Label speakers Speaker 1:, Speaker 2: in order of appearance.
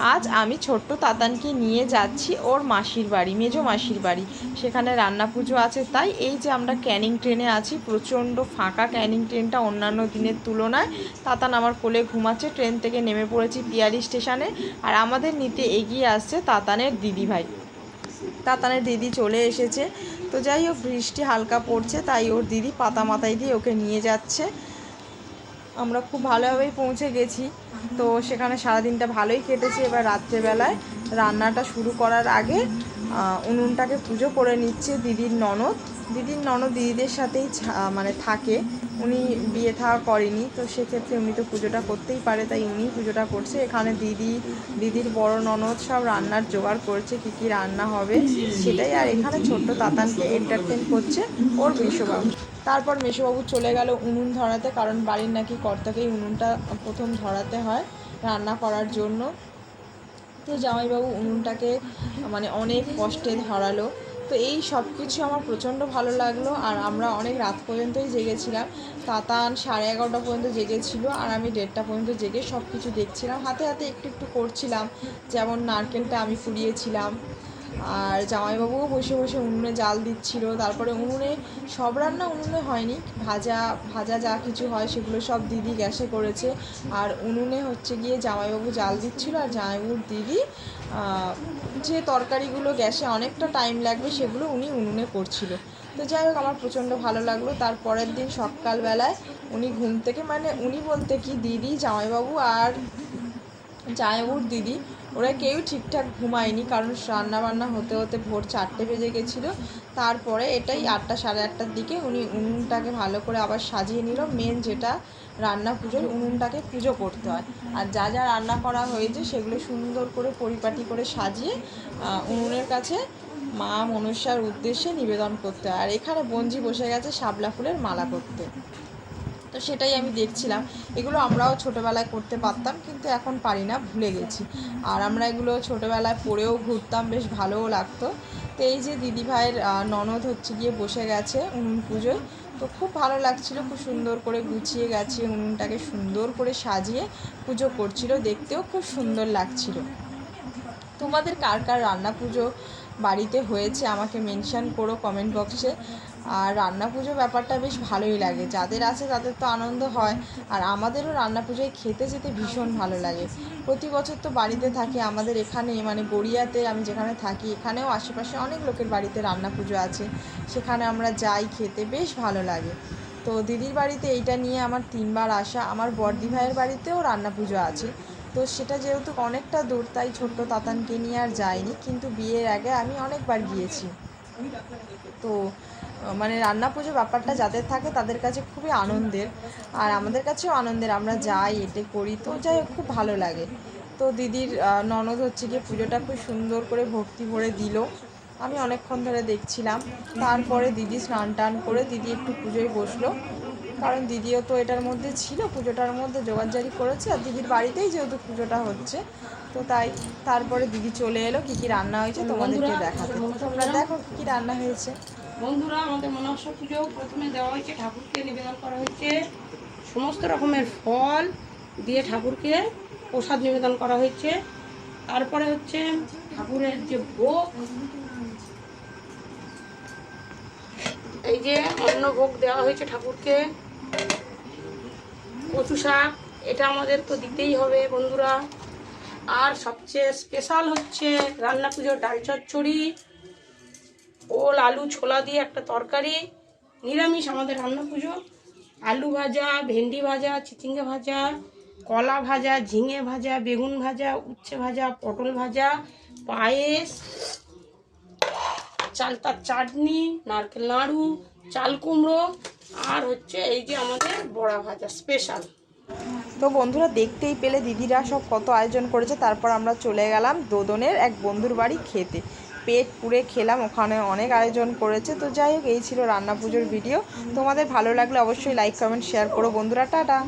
Speaker 1: আজ আমি ছোট্ট তাতানকে নিয়ে যাচ্ছি ওর মাসির বাড়ি, মেজো মাসির বাড়ি। সেখানে রান্না পুজো আছে, তাই এই যে আমরা ক্যানিং ট্রেনে আছি, প্রচণ্ড ফাঁকা ক্যানিং ট্রেনটা অন্যান্য দিনের তুলনায়। তাতান আমার কোলে ঘুমাচ্ছে, ট্রেন থেকে নেমে পড়েছি পিয়ালি স্টেশনে। আর আমাদের নিতে এগিয়ে আসছে তাতানের দিদিভাই তাতানের দিদি চলে এসেছে। তো যাই হোক, বৃষ্টি হালকা পড়ছে, তাই ওর দিদি পাতা মাথায় দিয়ে ওকে নিয়ে যাচ্ছে। আমরা খুব ভালোভাবেই পৌঁছে গেছি। তো সেখানে সারাদিনটা ভালোই কেটেছে এবার রাত্রেবেলায়। রান্নাটা শুরু করার আগে উনুনটাকে পুজো করে নিচ্ছে দিদির ননদ। দিদির ননদ দিদিদের সাথেই মানে থাকে। উনি বিয়ে থাকা করেনি, তো সেক্ষেত্রে উনি তো পুজোটা করতেই পারে, তাই উনি পুজোটা করছে। এখানে দিদি, দিদির বড় ননদ সব রান্নার জোগাড় করছে, কী কী রান্না হবে সেটাই। আর এখানে ছোট্ট তাতানকে এন্টারটেন করছে ওর মেশোবাবু। তারপর মেশোবাবু চলে গেল উনুন ধরাতে, কারণ বাড়ির নাকি কর্তাকেই উনুনটা প্রথম ধরাতে হয় রান্না করার জন্য। তো জামাইবাবু উনুনটাকে মানে অনেক কষ্টে ধরালো। তো এই সব কিছু আমার প্রচণ্ড ভালো লাগল আর আমরা অনেক রাত পর্যন্তই জেগেছিলাম। তাতান সাড়ে এগারোটা পর্যন্ত জেগেছিল আর আমি দেড়টা পর্যন্ত জেগে সব কিছু দেখছিলাম। হাতে হাতে একটু একটু করছিলাম, যেমন নারকেলটা আমি কুড়িয়েছিলাম আর জামাইবাবুও বসে বসে উনুনে জাল দিচ্ছিল, তারপরে উনুনে সব রান্না উনুনে হয়নি, ভাজা ভাজা যা কিছু হয় সেগুলো সব দিদি গ্যাসে করেছে, আর উনুনে হচ্ছে গিয়ে জামাইবাবু জাল দিচ্ছিল, আর জামাইবাবুর দিদি যে তরকারিগুলো গ্যাসে অনেকটা টাইম লাগবে সেগুলো উনি উনুনে করছিল। তো যাই হোক, আমার প্রচণ্ড ভালো লাগল। তার পরের দিন সকালবেলায় উনি ঘুম থেকে মানে উনি বলতে কি, দিদি, জামাইবাবু আর জামাইবাবুর দিদি ওরা কেউ ঠিকঠাক ঘুমায়নি, কারণ রান্না বান্না হতে হতে ভোর চারটে বেজে গেছিল। তারপরে এটাই আটটা সাড়ে আটটার দিকে উনি উনুনটাকে ভালো করে আবার সাজিয়ে নিল। মেন যেটা রান্না পুজোর, উনুনটাকে পুজো করতে হয়। আর যা যা রান্না করা হয়েছে সেগুলো সুন্দর করে পরিপাটি করে সাজিয়ে উনুনের কাছে মা মনুষ্যার উদ্দেশ্যে নিবেদন করতে হয়। আর এখানে বঞ্জি বসে গেছে শাপলা ফুলের মালা করতে। তো সেটাই আমি দেখছিলাম। এগুলো আমরাও ছোটোবেলায় করতে পারতাম, কিন্তু এখন পারি না, ভুলে গেছি। আর আমরা এগুলো ছোটোবেলায় পড়েও ঘুরতাম, বেশ ভালোও লাগতো। তো এই যে দিদিভাইয়ের ননদ হচ্ছে গিয়ে বসে গেছে উনুন পুজোয়। তো খুব ভালো লাগছিল, খুব সুন্দর করে গুছিয়ে গেছে উনুনটাকে, সুন্দর করে সাজিয়ে পুজো করছিল, দেখতেও খুব সুন্দর লাগছিল। তোমাদের কার কার রান্না পুজো বাড়িতে হয়েছে? আমাকে মেনশন করো কমেন্ট বক্সে। আর রান্না পুজো ব্যাপারটা বেশ ভালোই লাগে। যাদের আছে তাদের তো আনন্দ হয়। আর আমাদেরও রান্না পুজোয় খেতে যেতে ভীষণ ভালো লাগে। প্রতি বছর তো বাড়িতে থাকি। আমাদের এখানে মানে গড়িয়াতে আমি যেখানে থাকি, এখানেও আশেপাশে অনেক লোকের বাড়িতে রান্না পুজো আছে। সেখানে আমরা যাই, খেতে বেশ ভালো লাগে। তো দিদির বাড়িতে এইটা নিয়ে আমার তিনবার আসা। আমার বড়দি ভাইয়ের বাড়িতেও রান্না পুজো আছে। তো সেটা যেহেতু অনেকটা দূর, তাই ছোট্ট তাতানকে নিয়ে আর যাইনি। কিন্তু বিয়ের আগে আমি অনেকবার গিয়েছি। তো মানে রান্না পুজো ব্যাপারটা যাদের থাকে তাদের কাছে খুবই আনন্দের। আর আমাদের কাছেও আনন্দের, আমরা যাই, এতে করি। তো যাই খুব ভালো লাগে। তো দিদির ননদ হচ্ছে গিয়ে পুজোটা খুব সুন্দর করে ভক্তি ভরে দিল। আমি অনেকক্ষণ ধরে দেখছিলাম। তারপরে দিদি স্নান টান করে দিদি একটু পুজোয় বসল। কারণ দিদিও তো এটার মধ্যে ছিল, পুজোটার মধ্যে জোগাড়জারি করেছে। আর দিদির বাড়িতেই যেহেতু পুজোটা হচ্ছে তো তাই তারপরে দিদি চলে এলো কী কী রান্না হয়েছে তোমাদেরকে দেখাতে। তোমরা দেখো কি কি রান্না হয়েছে।
Speaker 2: বন্ধুরা আমাদের মনসা পুজো প্রথমে দেওয়া হয়েছে ঠাকুরকে নিবেদন করা হয়েছে। সমস্ত রকমের ফল দিয়ে ঠাকুরকে প্রসাদ নিবেদন করা হয়েছে। তারপরে হচ্ছে ঠাকুরের যে ভোগ এই যে অন্ন ভোগ দেওয়া হয়েছে ঠাকুরকে। কচু শাক এটা আমাদের তো দিতেই হবে বন্ধুরা। আর সবচেয়ে স্পেশাল হচ্ছে রান্না পুজোর ডাল চচ্চড়ি, ওল, আলু, ছোলা দিয়ে একটা তরকারি, নিরামিষ আমাদের রান্না পুজো আলু ভাজা, ভেন্ডি ভাজা, চিচিঙ্গা ভাজা, কলা ভাজা, ঝিঙে ভাজা, বেগুন ভাজা, উচ্ছে ভাজা, পটল ভাজা, পায়েস, চালতার চাটনি, নারকেল নাড়ু চাল কুমড়ো, আর হচ্ছে এই যে আমাদের বড়া ভাজা স্পেশাল
Speaker 1: তো বন্ধুরা দেখতেই পেলে, দিদিরা সব কত আয়োজন করেছে। তারপর আমরা চলে গেলাম দোদনের এক বন্ধুর বাড়ি খেতে। পেট পুড়ে খেলাম, ওখানে অনেক আয়োজন করেছে। তো যাই হোক, এই ছিল রান্না পুজোর ভিডিও। তোমাদের ভালো লাগলে অবশ্যই লাইক কমেন্ট শেয়ার করো। বন্ধুরা, টাটা!